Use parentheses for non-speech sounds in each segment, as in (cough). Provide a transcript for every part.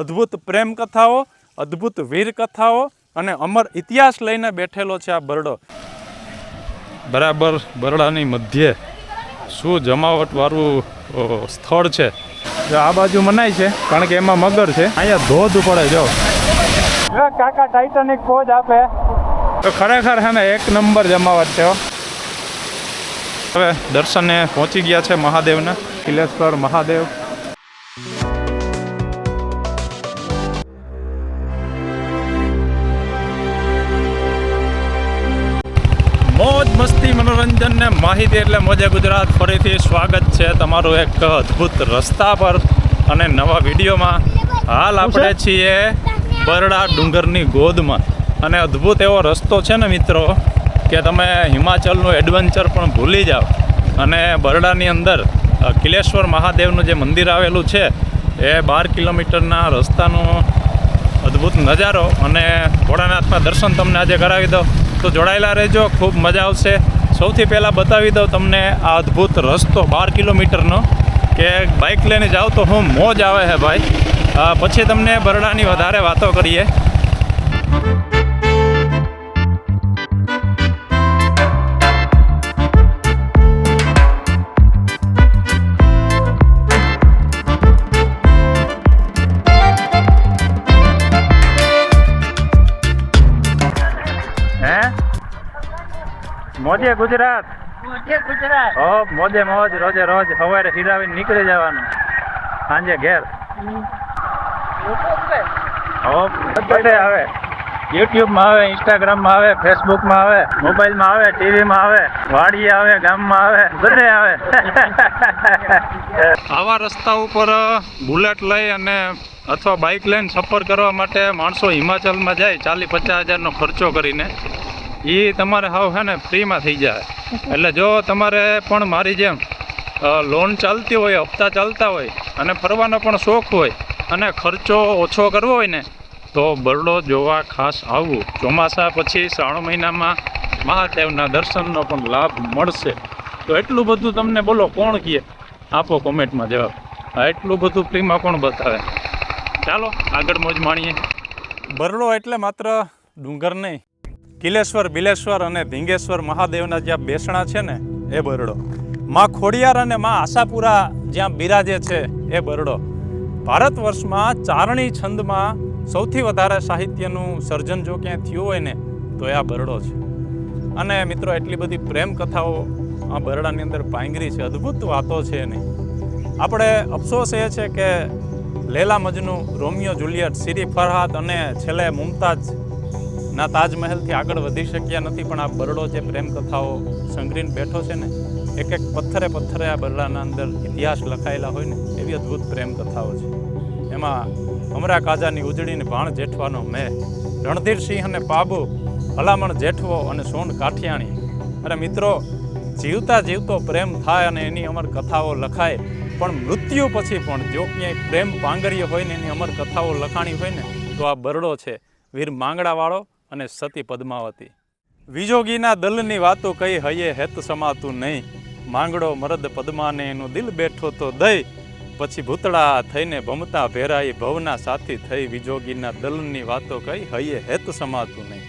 અદ્ભુત પ્રેમ કથાઓ અદ્ભુત વીર કથાઓ અને અમર ઇતિહાસ લઈને બેઠેલો છે આ બરડો. બરાબર બરડાની મધ્યે શું જમાવટવાળું સ્થળ છે? જો આ બાજુ મનાય છે કારણ કે એમાં મગર છે. અહીંયા ધોધ પડે જો. કાકા ટાઇટાનિક કોજ આપે. તો ખરેખર હે ને એક નંબર જમાવટ છે હવે દર્શને પહોંચી ગયા છે મહાદેવના. કિલેશ્વર મહાદેવ. મનોરંજન ને માહિતી એટલે મોજે ગુજરાત. ફરીથી સ્વાગત છે તમારું એક અદ્ભુત રસ્તા પર અને નવા વિડીયોમાં. હાલ આપણે છીએ બરડા ડુંગરની ગોદમાં. અને અદ્ભુત એવો રસ્તો છે ને મિત્રો, કે તમે હિમાચલનું એડવેન્ચર પણ ભૂલી જાઓ. અને બરડાની અંદર કિલેશ્વર મહાદેવનું જે મંદિર આવેલું છે, એ બાર કિલોમીટરના રસ્તાનો અદ્ભુત નજારો. અને ભોળાનાથના દર્શન તમને આજે કરાવી દો તો જોડાયેલા રહેજો, ખૂબ મજા આવશે. સૌથી પહેલાં બતાવી દઉં તમને આ અદ્ભુત રસ્તો, બાર કિલોમીટરનો, કે બાઇક લઈને જાઓ તો હું મોજ આવે છે ભાઈ. પછી તમને બરડાની વધારે વાતો કરીએ. મોજે ગુજરાત. મોજે ગુજરાત. મોજે મોજ રોજે રોજ સવારે હિરાવીને નીકળી જવાનું. સાંજે ઘેર. ઓ બધે આવે. યુટ્યુબમાં આવે ઇન્સ્ટાગ્રામમાં આવે ફેસબુકમાં આવે મોબાઈલમાં આવે ટીવીમાં આવે વાડી આવે ગામમાં આવે બધે આવે. (laughs) આવા રસ્તા ઉપર બુલેટ લઈ અને અથવા બાઇક લઈને સફર કરવા માટે માણસો હિમાચલમાં જાય ચાલીસ પચાસ હજારનો ખર્ચો કરીને. એ તમારે હાવ છે ને ફ્રીમાં થઈ જાય. એટલે જો તમારે પણ મારી જેમ લોન ચાલતી હોય, હપ્તા ચાલતા હોય, અને ફરવાનો પણ શોખ હોય, અને ખર્ચો ઓછો કરવો હોય ને, તો બરડો જોવા ખાસ આવવું ચોમાસા પછી શ્રાવણ મહિનામાં મહાદેવના દર્શનનો પણ લાભ મળશે. તો એટલું બધું તમને બોલો, કોણ કહે? આપો કોમેન્ટમાં જવાબ. એટલું બધું ફ્રીમાં કોણ બતાવે? ચાલો, આગળ મોજ માણીએ. બરડો એટલે માત્ર ડુંગર નહીં કિલેશ્વર, બિલેશ્વર અને ધીંગેશ્વર મહાદેવના જ્યાં બેસણા છે ને, એ બરડો. માં ખોડિયાર અને માં આશાપુરા જ્યાં બિરાજે છે, એ બરડો. ભારત વર્ષમાં ચારણી છંદમાં સૌથી વધારે સાહિત્યનું સર્જન જો ક્યાંય થયું હોય ને, તો એ આ બરડો છે. અને મિત્રો, એટલી બધી પ્રેમ કથાઓ આ બરડાની અંદર પાંગરી છે. અદ્ભુત વાતો છે એની. આપણે અફસોસ એ છે કે લેલા મજનુ, રોમિયો, જુલિયટ, સિરી ફરહાદ અને છેલ્લે મુમતાજ ના તાજમહેલથી આગળ વધી શક્યા નથી, પણ આ બરડો જે પ્રેમ કથાઓ સંગ્રહીને બેઠો છે ને એક એક પથ્થરે પથ્થરે આ બરડાના અંદર ઇતિહાસ લખાયેલા હોય ને, એવી અદ્ભુત પ્રેમ કથાઓ છે. એમાં અમરા કાજાની ઉજળીને ભાણ જેઠવાનો મેં રણધીરસિંહ અને પાબુ ભલામણ જેઠવો અને સોન કાઠિયાણી. અરે મિત્રો, જીવતા જીવતો પ્રેમ થાય અને એની અમર કથાઓ લખાય, પણ મૃત્યુ પછી પણ જો ક્યાંય પ્રેમ પાંગરીય હોય ને, એની અમર કથાઓ લખાણી હોય ને, તો આ બરડો છે. વીર માંગડાવાળો અને સતી પદ્માવતી. વિજોગીના દલની વાતો કઈ હૈયે હેત સમાતું નહીં. માંગડો મરદ પદ્માને એનું દિલ બેઠો તો દઈ. પછી ભૂતળા થઈને ભમતા ભેરાઈ ભવના સાથી થઈ વિજોગીના દલની વાતો કઈ હૈયે હેત સમાતું નહીં.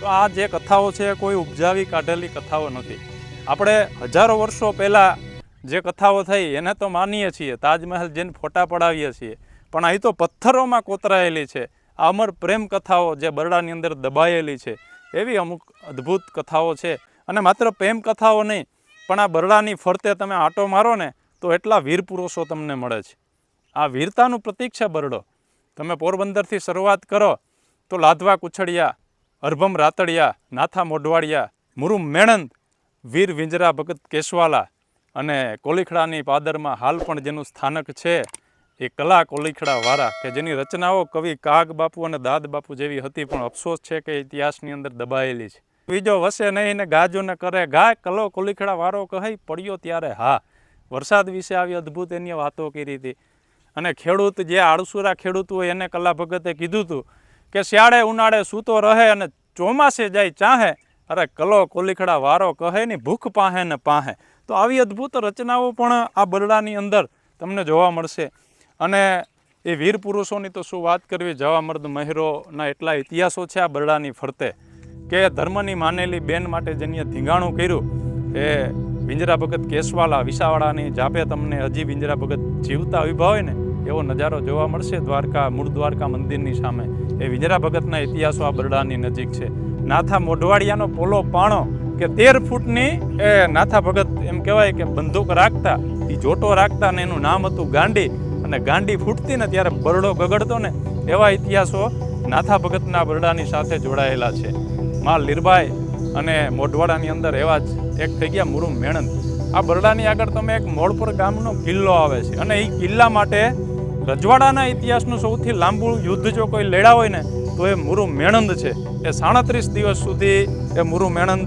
તો આ જે કથાઓ છે કોઈ ઉપજાવી કાઢેલી કથાઓ નથી. આપણે હજારો વર્ષો પહેલાં જે કથાઓ થઈ એને તો માનીએ છીએ, તાજમહેલ જેને ફોટા પડાવીએ છીએ. પણ અહીં તો પથ્થરોમાં કોતરાયેલી છે. અમર પ્રેમ કથાઓ જે બરડાની અંદર દબાયેલી છે, એવી અમુક અદ્ભુત કથાઓ છે. અને માત્ર પ્રેમ કથાઓ નહીં, પણ આ બરડાની ફરતે તમે આંટો મારો ને, તો એટલા વીર પુરુષો તમને મળે છે. આ વીરતાનું પ્રતીક છે બરડો. તમે પોરબંદરથી શરૂઆત કરો, તો લાધવા કુછડિયા, અર્ભમ રાતડિયા, નાથા મોઢવાડિયા, મુરુમ મેણંદ, વીર વિંજરા ભગત કેશવાલા અને કોલીખડાની પાદરમાં હાલ પણ જેનું સ્થાનક છે એ કલા કોલીખડા વાળા કે જેની રચનાઓ કવિ કાગ બાપુ અને દાદ બાપુ જેવી હતી, પણ અફસોસ છે કે ઇતિહાસની અંદર દબાયેલી છે. બીજો વસે નહીં ને ગાજો ને કરે ગાય કલો કોલીખડા વાળો કહે પડ્યો ત્યારે હા. વરસાદ વિશે આવી અદ્ભુત એની વાતો કરી હતી. અને ખેડૂત જે આળસુરા ખેડૂત હોય એને કલા ભગતે કીધું હતું કે શિયાળે ઉનાળે સૂતો રહે અને ચોમાસે જાય ચાહે. અરે કલો કોલીખડા વારો કહે ને ભૂખ પાહે ને પાહે. તો આવી અદ્ભુત રચનાઓ પણ આ બરડાની અંદર તમને જોવા મળશે. અને એ વીર પુરુષોની તો શું વાત કરવી? જવામર્દ મહેરોના એટલા ઇતિહાસો છે આ બરડાની ફરતે કે ધર્મની માનેલી બેન માટે જેની ધીંગાણું કર્યું, એ વિંજરા ભગત કેસવાલા વિસાવાડાની જાપે તમને હજી વિંજરા ભગત જીવતા હોય ને, એવો નજારો જોવા મળશે દ્વારકા, મૂળ દ્વારકા મંદિરની સામે. એ વિંજરા ભગતના ઇતિહાસો આ બરડાની નજીક છે. નાથા મોઢવાડિયાનો પોલો પાણો કે તેર ફૂટની એ નાથા ભગત એમ કહેવાય કે બંદૂક રાખતા એ જોટો રાખતા ને એનું નામ હતું ગાંડી. અને ગાંડી ફૂટતી ને ત્યારે બરડો ગગડતો ને એવા ઇતિહાસો નાથા ભગતના બરડાની સાથે જોડાયેલા છે. માં લીરબાઈ અને મોઢવાડાની અંદર એવા જ એક થઈ ગયા મુરુ મેણંદ. આ બરડાની આગળ તમે એક મોળપુર ગામનો કિલ્લો આવે છે અને એ કિલ્લા માટે રજવાડાના ઇતિહાસનું સૌથી લાંબુ યુદ્ધ જો કોઈ લેડા હોય ને, તો એ મુરુ મેણંદ છે. એ સાડત્રીસ દિવસ સુધી એ મુરુ મેણંદ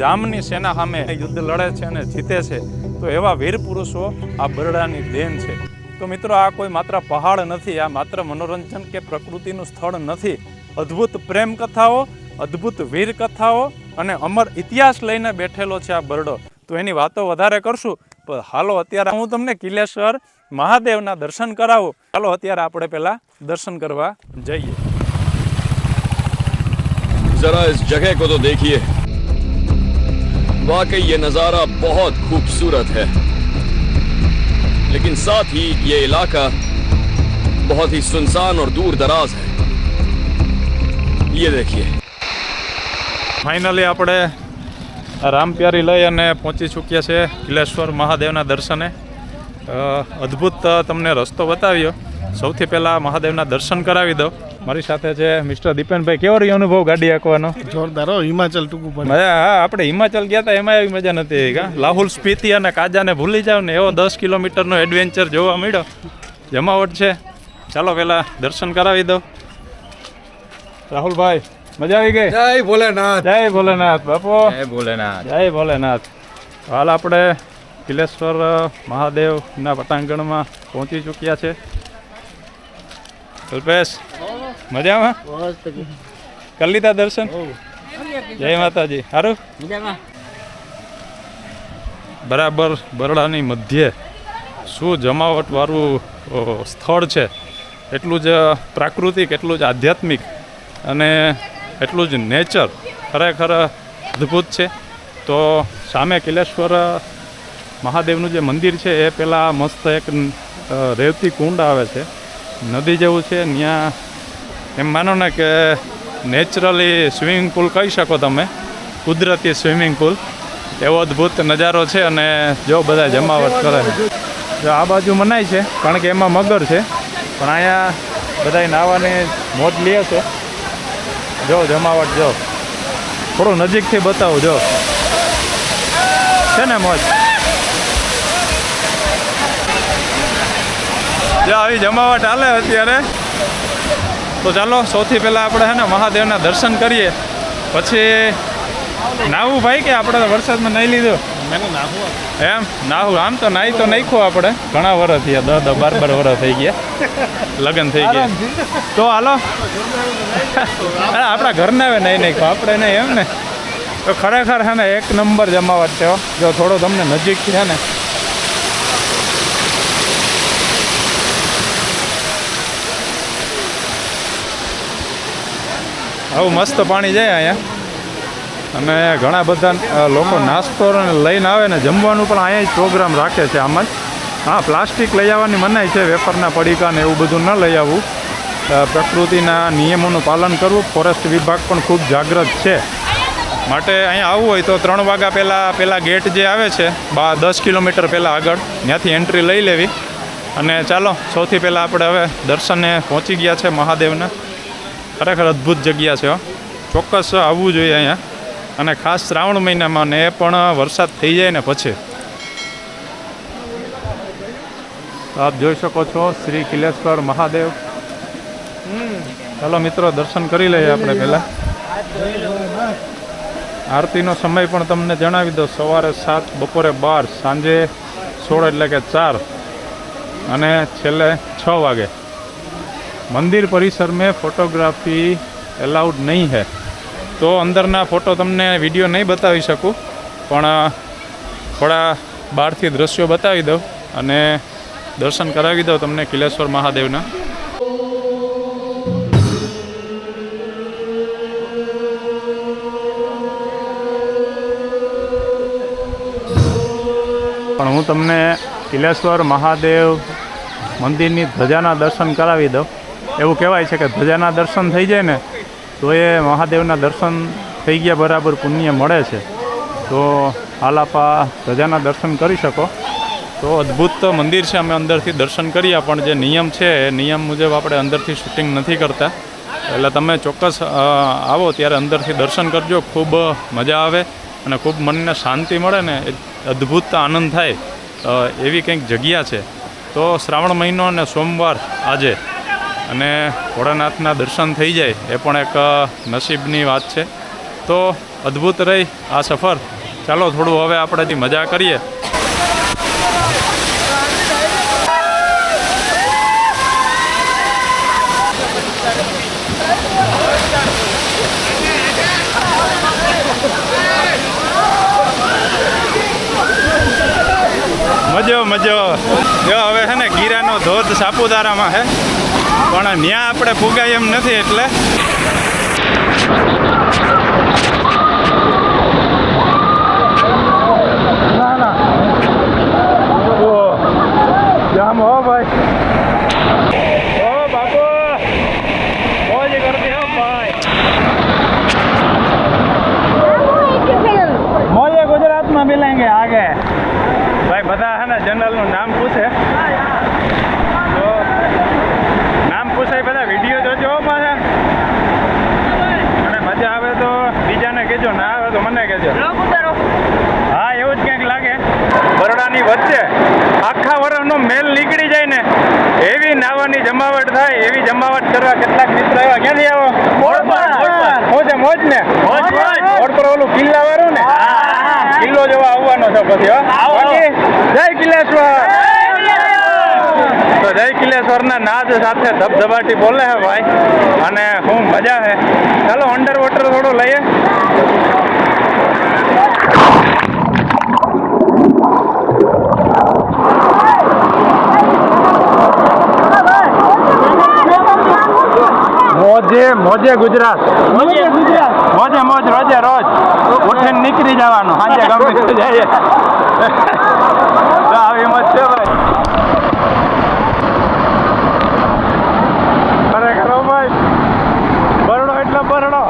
જામની સેના સામે યુદ્ધ લડે છે અને જીતે છે. તો એવા વીર પુરુષો આ બરડાની દેન છે. તો મિત્રો આ કોઈ માત્ર પહાડ નથી, આ માત્ર મનોરંજન કે પ્રકૃતિનું સ્થળ નથી. અદ્ભુત પ્રેમ કથાઓ, અદ્ભુત વીર કથાઓ અને અમર ઇતિહાસ લઈને બેઠેલો છે આ બરડો. તો એની વાતો વધારે કરશું, પણ હાલો અત્યારે હું તમને કિલેશ્વર મહાદેવના દર્શન કરાવું. ચાલો અત્યારે આપણે પહેલાં દર્શન કરવા જઈએ. જરા ઇસ જગ્યા કો તો દેખીએ. વાકઈ યે નજારા બહોત ખૂબસૂરત હૈ. लेकिन साथ ही ये इलाका बहुत ही सुनसान और दूर दराज है ये देखिए ફાઇનલી આપણે રામપ્યારી લઈ અને પહોંચી ચૂક્યા છે કિલેશ્વર મહાદેવના દર્શને અ, અદ્ભુત તમને રસ્તો બતાવ્યો સૌથી પહેલાં મહાદેવના દર્શન કરાવી દો. મારી સાથે છે મિસ્ટર દીપેનભાઈ. કેવો રહ્યો અનુભવ ગાડી હાંકવાનો? જોરદાર હો હિમાચલ ટૂંકું પડે. મજા હા આપણે હિમાચલ ગયા હતા એમાં એવી મજા નથી આવી કા લાહુલ સ્પીતિ અને કાજાને ભૂલી જાવ ને એવો દસ કિલોમીટરનો એડવેન્ચર જોવા મળ્યો. જમાવટ છે. ચાલો પહેલાં દર્શન કરાવી દો. રાહુલભાઈ મજા આવી ગઈ? જય ભોલેનાથ. જય ભોલેનાથ બાપો. જય ભોલેનાથ. જય ભોલેનાથ. હાલ આપણે કિલેશ્વર મહાદેવના પટાંગણમાં પહોંચી ચૂક્યા છે. કલ્પેશ મજામાં કરી લીધા દર્શન? જય માતાજી. સારું બરાબર બરડાની મધ્યે શું જમાવટવાળું સ્થળ છે? એટલું જ પ્રાકૃતિક, એટલું જ આધ્યાત્મિક અને એટલું જ નેચર ખરેખર અદ્ભુત છે. તો સામે કિલેશ્વર મહાદેવનું જે મંદિર છે, એ પહેલાં મસ્ત એક રેવતી કુંડ આવે છે. નદી જેવું છે ત્યાં એમ માનો ને કે નેચરલી સ્વિમિંગ પુલ કહી શકો તમે. કુદરતી સ્વિમિંગ પુલ. એવો અદ્ભુત નજારો છે અને જો બધા જમાવટ કરે જો આ બાજુ મનાય છે, કારણ કે એમાં મગર છે. પણ અહીંયા બધા નાવાની મોજ લે છે. જો જમાવટ, જો. થોડું નજીકથી બતાવું, જો. છે ને મોજ? જો આવી જમાવટ હાલે અત્યારે. તો ચાલો સૌથી પહેલાં આપણે હે ને મહાદેવના દર્શન કરીએ. પછી નાહવું ભાઈ કે આપણે વરસાદમાં નહીં લીધું? એમ? નાહું આમ તો નાહી તો નાખ્યું આપણે. ઘણા વર્ષ થયા દસ દસ બાર બાર વર્ષ થઈ ગયા. લગ્ન થઈ ગયા. તો હાલો. આપણા ઘરના હવે નહીં નાખ્યો આપણે નહીં એમ ને? તો ખરેખર હે ને એક નંબર જમાવટ છે જો થોડો તમને નજીક છે ને આવું મસ્ત પાણી જાય અહીંયા. અને ઘણા બધા લોકો નાસ્તો લઈને આવે ને જમવાનું પણ અહીંયા જ પ્રોગ્રામ રાખે છે આમ જ. હા, પ્લાસ્ટિક લઈ આવવાની મનાઈ છે વેપારના પડીકા ને એવું બધું ન લઈ આવવું. પ્રકૃતિના નિયમોનું પાલન કરવું. ફોરેસ્ટ વિભાગ પણ ખૂબ જાગૃત છે. માટે અહીંયા આવવું હોય તો ત્રણ વાગ્યા પહેલાં પહેલાં ગેટ જે આવે છે, બા, દસ કિલોમીટર પહેલાં આગળ, ત્યાંથી એન્ટ્રી લઈ લેવી. અને ચાલો, સૌથી પહેલાં આપણે હવે દર્શને પહોંચી ગયા છે મહાદેવના. ખરેખર અદ્ભુત જગ્યા છે ચોક્કસ આવવું જોઈએ અહીંયા. અને ખાસ શ્રાવણ મહિનામાં ને એ પણ વરસાદ થઈ જાય ને પછી. આપ જોઈ શકો છો શ્રી કિલેશ્વર મહાદેવ. ચાલો મિત્રો, દર્શન કરી લઈએ આપણે પહેલાં. આરતીનો સમય પણ તમને જણાવી દો સવારે સાત, બપોરે બાર, સાંજે સોળ એટલે કે ચાર. અને છેલ્લે છ વાગે. મંદિર પરિસર મેં ફોટોગ્રાફી એલાઉડ નહીં હે. તો અંદરના ફોટો તમને વીડિયો નહીં બતાવી શકું, પણ થોડા બહારથી દ્રશ્યો બતાવી દઉં અને દર્શન કરાવી દઉં તમને કિલેશ્વર મહાદેવના. પણ હું તમને કિલેશ્વર મહાદેવ મંદિરની ધજાના દર્શન કરાવી દઉં. એવું કહેવાય છે કે ધજાના દર્શન થઈ જાય ને, તો એ મહાદેવના દર્શન થઈ ગયા બરાબર, પુણ્ય મળે છે. તો આલાપા ધજાના દર્શન કરી શકો. તો અદ્ભુત મંદિર છે, અમે અંદરથી દર્શન કર્યા, પણ જે નિયમ છે, એ નિયમ મુજબ આપણે અંદરથી શૂટિંગ નથી કરતા. એટલે તમે ચોક્કસ આવો ત્યારે અંદરથી દર્શન કરજો, ખૂબ મજા આવે અને ખૂબ મનને શાંતિ મળે ને અદ્ભુત આનંદ થાય એવી કંઈક જગ્યા છે. તો શ્રાવણ મહિનો અને સોમવાર આજે અને ભોળાનાથના દર્શન થઈ જાય એ પણ એક નસીબની વાત છે. તો અદ્ભુત રહી આ સફર. ચાલો થોડું હવે આપણે મજા કરીએ. મજો મજો. જો, હવે છે ને ગીરાનો ધોધ સાપુતારામાં છે પણ ત્યાં આપણે ફુગાય એમ નથી એટલે ના ના ઓ જામ હો ભાઈ ઓ બાપુ મોજ કરતી હો ભાઈ મોજે ગુજરાતમાં મિલેંગે આગે ભાઈ બધા છે ને જનરલનું નામ પૂછે તો નામ પૂછે એ બધા વીડિયો જોજો હો પાછા અને મજા આવે તો બીજાને કહેજો ના આવે તો મને કહેજો હા એવું જ કંઈક લાગે બરોડાની વચ્ચે આખા વર્ષનો મેલ નીકળી જાય ને એવી નાવાની જમાવટ થાય એવી જમાવટ કરવા કેટલાક મિત્રો આવ્યા ક્યાંથી આવો? મોજ મોજ ને? મોજ પર ઓલું કિલ્લા વાળું ને કિલ્લો જોવા આવવાનો છે પછી બાકી જય કિલ્લેશ્વર. તો જય કિલ્લેશ્વરના નાદ સાથે ધબધબાટી બોલે હે ભાઈ. અને હું મજા હે. ચાલો અંડર વોટર થોડું લઈએ. મોજે મોજે ગુજરાત. મોજે ગુજરાત. મોજે મોજ રોજે રોજ. ઉઠીને નીકળી જવાનું સાંજે (laughs) ગમે જઈએ. (laughs) તો આવી મોજ છે ભાઈ. ખરેખર ભાઈ. બરડો એટલે બરડો.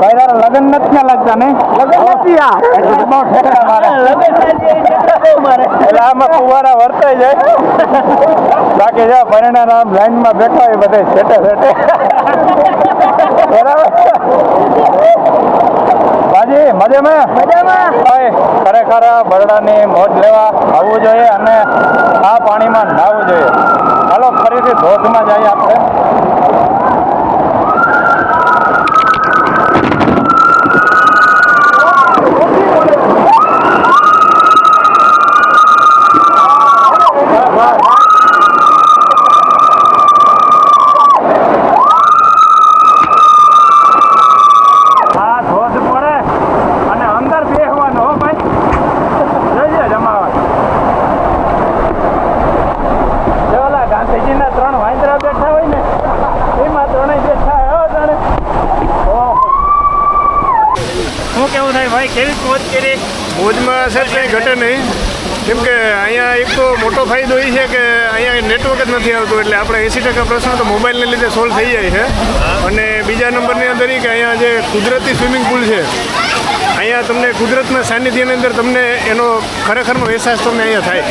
ભાઈ તારા લગ્ન નથી ના લાગતા ને? લગ્ન નથી આ. એટલે બહુ મારે. એટલે આમાં ફુવારા વર્તાઈ જાય બાકી જા પરિણામ આમ લાઈનમાં બેઠા હોય બધે છેટે છેટે. બરાબર? બાજી મજામાં? મજામાં. ભાઈ ખરેખર બરડાની મોજ લેવા આવવું જોઈએ અને આ પાણીમાં નાહવું જોઈએ. હાલો ફરીથી ધોધમાં જઈએ આપણે આ ધોધ પડે અને અંદર બેસવાનું હો ભાઈ જોઈએ જમાવા જે ઓલા ગાંધીજીના ત્રણ વાંદરા બેઠા હોય ને એમાં ત્રણેય બેઠા હો ત્રણે ઓહો. શું કેવું થાય ભાઈ કેવી મોજ કરી મોજમાં સર કંઈ ઘટે નહીં કેમ કે અહીંયા એક તો મોટો ફાયદો એ છે કે અહીંયા આવતું એટલે આપણે એંસી ટકા પ્રશ્નો તો મોબાઈલને લીધે સોલ્વ થઈ જાય છે. અને બીજા નંબરની અંદર એ કે અહીંયા જે કુદરતી સ્વિમિંગ પુલ છે અહીંયા તમને કુદરતના સાનિધ્યની અંદર તમને એનો ખરેખરનો અહેસાસ તમને અહીંયા થાય.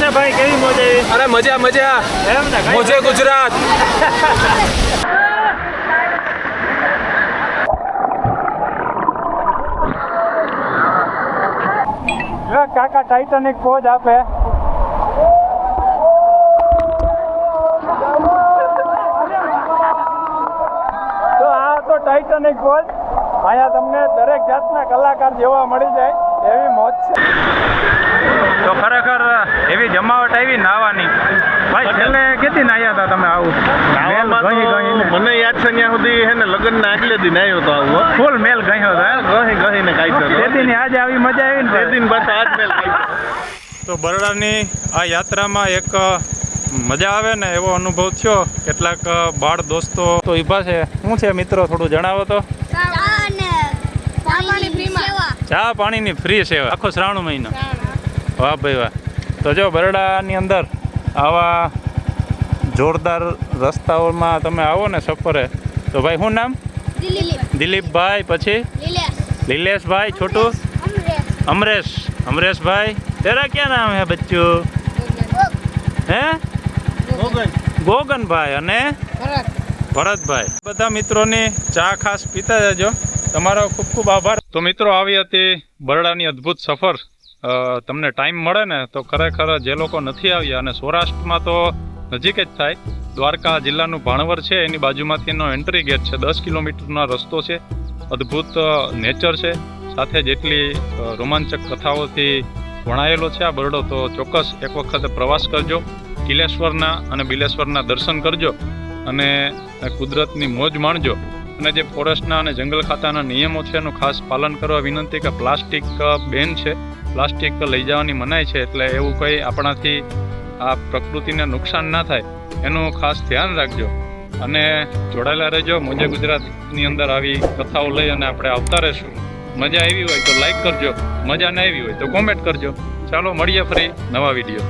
છે ભાઈ કેવી મોજે આવી? અરે મજા મજા. મોજે ગુજરાત. કાકા ટાઇટાનિક પોજ આપે તો આ તો ટાઇટાનિક પોજ અહીંયા તમને દરેક જાતના કલાકાર જોવા મળી જાય એવી મોજ છે. તો ખરેખર એવી જમાવટ આવી નાવાની. ભાઈ છેલ્લે કેટલી નાહ્યા હતા તમે આવું? ગહી. તો મને યાદ છે ત્યાં સુધી હે ને લગ્નના આગલે દિન આવ્યો તો આવું ફૂલ મેલ ગયો હતો ગહી ગહીને કાઢ્યો હતો. તેદીની આજે આવી મજા આવી તે ને દિન બસ આજ મેલ તો બરોડાની આ યાત્રામાં એક મજા આવે ને એવો અનુભવ થયો? કેટલાક બાળ દોસ્તો તો ઈભા છે. શું છે મિત્રો? થોડું જણાવો તો. ચા પાણીની ફ્રી સેવા. આખો શ્રાવણ મહિનો. વાહ ભાઈ વાહ. તો જો બરડાની અંદર આવા જોરદાર રસ્તાઓમાં તમે આવો ને સફરે. તો ભાઈ, શું નામ? દિલીપભાઈ. પછી? લીલેશભાઈ, છોટું? અમરેશ. અમરેશભાઈ. તેરા ક્યાં નામ હે બચ્ચું? હે? ગોગનભાઈ અને ભરતભાઈ. બધા મિત્રોની ચા ખાસ પીતા જજો. તમારો ખૂબ ખૂબ આભાર. તો મિત્રો આવી હતી બરડાની અદ્ભુત સફર. તમને ટાઈમ મળે ને તો ખરેખર જે લોકો નથી આવ્યા અને સૌરાષ્ટ્રમાં તો નજીક જ થાય. દ્વારકા જિલ્લાનું ભાણવર છે એની બાજુમાંથી એનો એન્ટ્રી ગેટ છે. દસ કિલોમીટરનો રસ્તો છે. અદ્ભુત નેચર છે. સાથે જેટલી રોમાંચક કથાઓથી વણાયેલો છે આ બરડો તો ચોક્કસ એક વખત પ્રવાસ કરજો. કિલેશ્વરના અને બિલેશ્વરના દર્શન કરજો અને કુદરતની મોજ માણજો. અને જે ફોરેસ્ટના અને જંગલ ખાતાના નિયમો છે એનું ખાસ પાલન કરવા વિનંતી કે પ્લાસ્ટિક બેન છે, પ્લાસ્ટિક લઈ જવાની મનાઈ છે એટલે એવું કંઈ આપણાથી આ પ્રકૃતિને નુકસાન ના થાય એનું ખાસ ધ્યાન રાખજો. અને જોડાયેલા રહેજો, મોજે ગુજરાતની અંદર આવી કથાઓ લઈ અને આપણે આવતા રહેશું. મજા આવી હોય તો લાઈક કરજો, મજા ના આવી હોય તો કોમેન્ટ કરજો. ચાલો મળીએ ફરી નવા વીડિયો